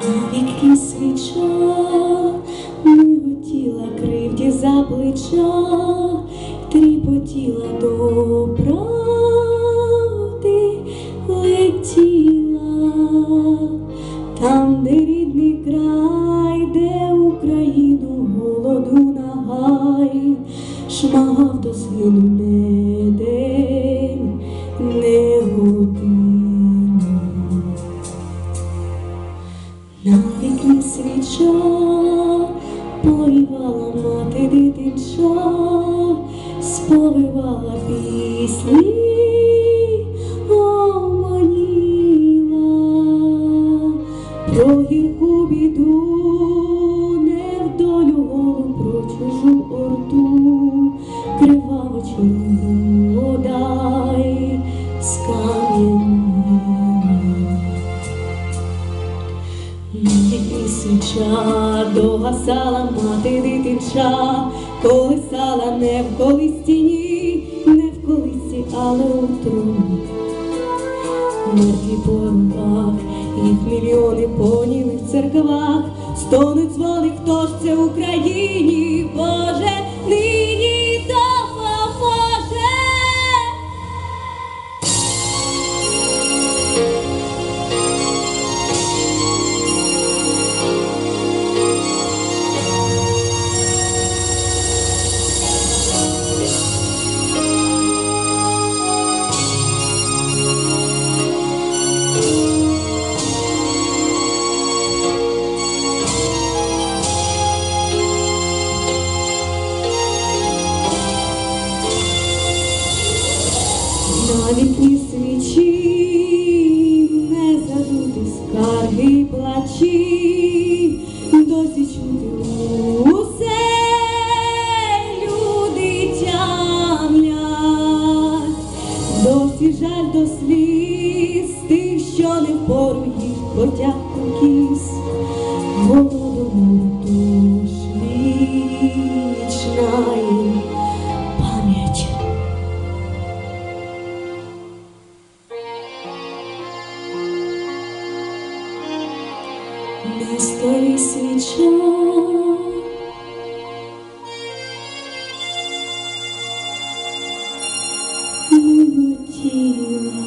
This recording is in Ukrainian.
Вікні свіча миготіла кривді за плеча, тріпотіла до правди летіла, там, де рідний край, де Україну голоду нагай, шмагав до сину не день, На вікні свіча повівала мати дитинча, сповивала пісні, оманіла про гірку біду, не в долю голу про чужу орду, криваво чорна догасала мати дитинча, колисала не в колистіні, не в колисті, але у труні. Мертві по руках, їх мільйони поніли в церквах, стонуть дзвони, хто ж це Вікні свічі не задути скарги плачі, досі чути усе люди тямлять, досі жаль до сліз тих, що не впору їх потяг не стої свіча, минутіла.